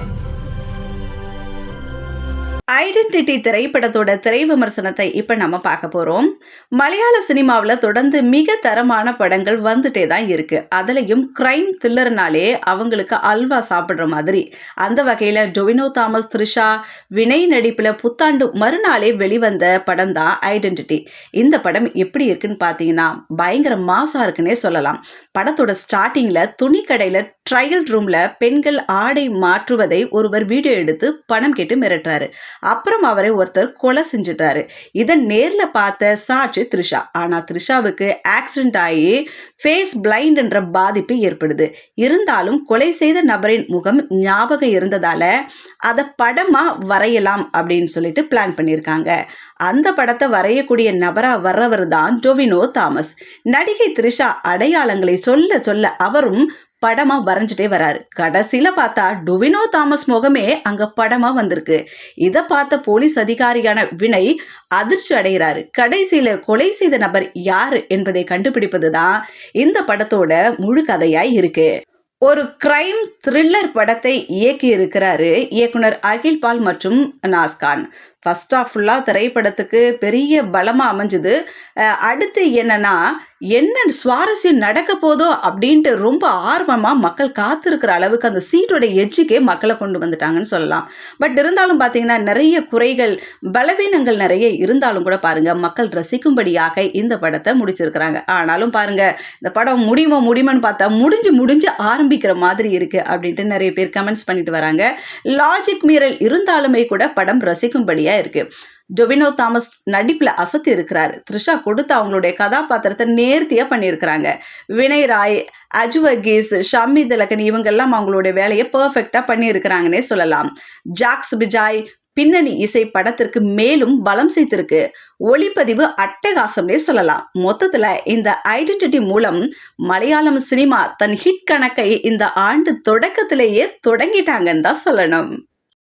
Thank you. Identity திரைப்படத்தோட திரை விமர்சனத்தை இப்ப நம்ம பார்க்க போறோம். மலையாள சினிமாவில் தொடர்ந்து மிக தரமான படங்கள் வந்துட்டே தான் இருக்கு. அதுலயும் கிரைம் த்ரில்லர்னாலே அவங்களுக்கு அல்வா சாப்பிடுற மாதிரி. அந்த வகையில ஜொவினோ தாமஸ் த்ரிஷா வினை நடிப்புல புத்தாண்டு மறுநாளே வெளிவந்த படம் தான் ஐடென்டிட்டி. இந்த படம் எப்படி இருக்குன்னு பார்த்தீங்கன்னா பயங்கர மாசா இருக்குன்னே சொல்லலாம். படத்தோட ஸ்டார்டிங்ல துணி கடையில ட்ரையல் ரூம்ல பெண்கள் ஆடை மாற்றுவதை ஒருவர் வீடியோ எடுத்து பணம் கேட்டு மிரட்டுறாரு. அப்புறம் அவரை ஒருத்தர் கொலை செஞ்சுட்டாரு. இதை நேரில் பார்த்த சாட்சி த்ரிஷா. ஆனால் த்ரிஷாவுக்கு ஆக்சிடென்ட் ஆகி ஃபேஸ் பிளைண்ட் என்ற பாதிப்பு ஏற்படுது. இருந்தாலும் கொலை செய்த நபரின் முகம் ஞாபகம் இருந்ததால அதை படமாக வரையலாம் அப்படின்னு சொல்லிட்டு பிளான் பண்ணியிருக்காங்க. அந்த படத்தை வரையக்கூடிய நபராக வர்றவர் தான் டொவினோ தாமஸ். நடிகை த்ரிஷா அடையாளங்களை சொல்ல சொல்ல அவரும் படமா வரைஞ்சிட்டே வராரு. கடைசியில பார்த்தா டுவினோ தாமஸ் முகமே அங்க படமா வந்திருக்கு. இதை பார்த்த போலீஸ் அதிகாரியான வினய் அதிர்ச்சி அடைகிறாரு. கடைசியில கொலை செய்த நபர் யாரு என்பதை கண்டுபிடிப்பதுதான் இந்த படத்தோட முழு கதையாய் இருக்கு. ஒரு கிரைம் த்ரில்லர் படத்தை இயக்கி இருக்கிறாரு இயக்குனர் அகில் பால் மற்றும் நாஸ்கான். ஃபஸ்ட் ஆஃப் ஃபுல்லாக திரைப்படத்துக்கு பெரிய பலமாக அமைஞ்சுது. அடுத்து என்னன்னா என்ன சுவாரஸ்யம் நடக்க போதோ அப்படின்ட்டு ரொம்ப ஆர்வமாக மக்கள் காத்திருக்கிற அளவுக்கு அந்த சீட்டோட எட்ஜுக்கே மக்களை கொண்டு வந்துட்டாங்கன்னு சொல்லலாம். பட் இருந்தாலும் பார்த்தீங்கன்னா நிறைய குறைகள் பலவீனங்கள் நிறைய இருந்தாலும் கூட பாருங்கள் மக்கள் ரசிக்கும்படியாக இந்த படத்தை முடிச்சிருக்கிறாங்க. ஆனாலும் பாருங்கள் இந்த படம் முடியுமோ முடியுமான்னு பார்த்தா முடிஞ்சு முடிஞ்சு ஆரம்பிக்கிற மாதிரி இருக்குது அப்படின்ட்டு நிறைய பேர் கமெண்ட்ஸ் பண்ணிட்டு வராங்க. லாஜிக் மீறல் இருந்தாலுமே கூட படம் ரசிக்கும்படியாக ரசிக்கும்படியா இருக்கு. டொவினோ தாமஸ் நடிப்பில் அசத்தி இருக்கிறாரு. த்ரிஷா கொடுத்து அவங்களுடைய கதாபாத்திரத்தை நேர்த்தியாக பண்ணியிருக்கிறாங்க. வினய் ராய் அஜுவர்கீஸ் ஷம்மி திலகன் இவங்கெல்லாம் அவங்களுடைய வேலையை பர்ஃபெக்டாக பண்ணியிருக்கிறாங்கன்னே சொல்லலாம். ஜாக்ஸ் பிஜாய் பின்னணி இசை படத்திற்கு மேலும் பலம் சேர்த்திருக்கு ஒளிப்பதிவு அட்டகாசம்னே சொல்லலாம். மொத்தத்துல இந்த ஐடென்டிட்டி மூலம் மலையாளம் சினிமா தன் ஹிட் கணக்கை இந்த ஆண்டு தொடக்கத்திலேயே தொடங்கிட்டாங்கன்னு தான் சொல்லணும்.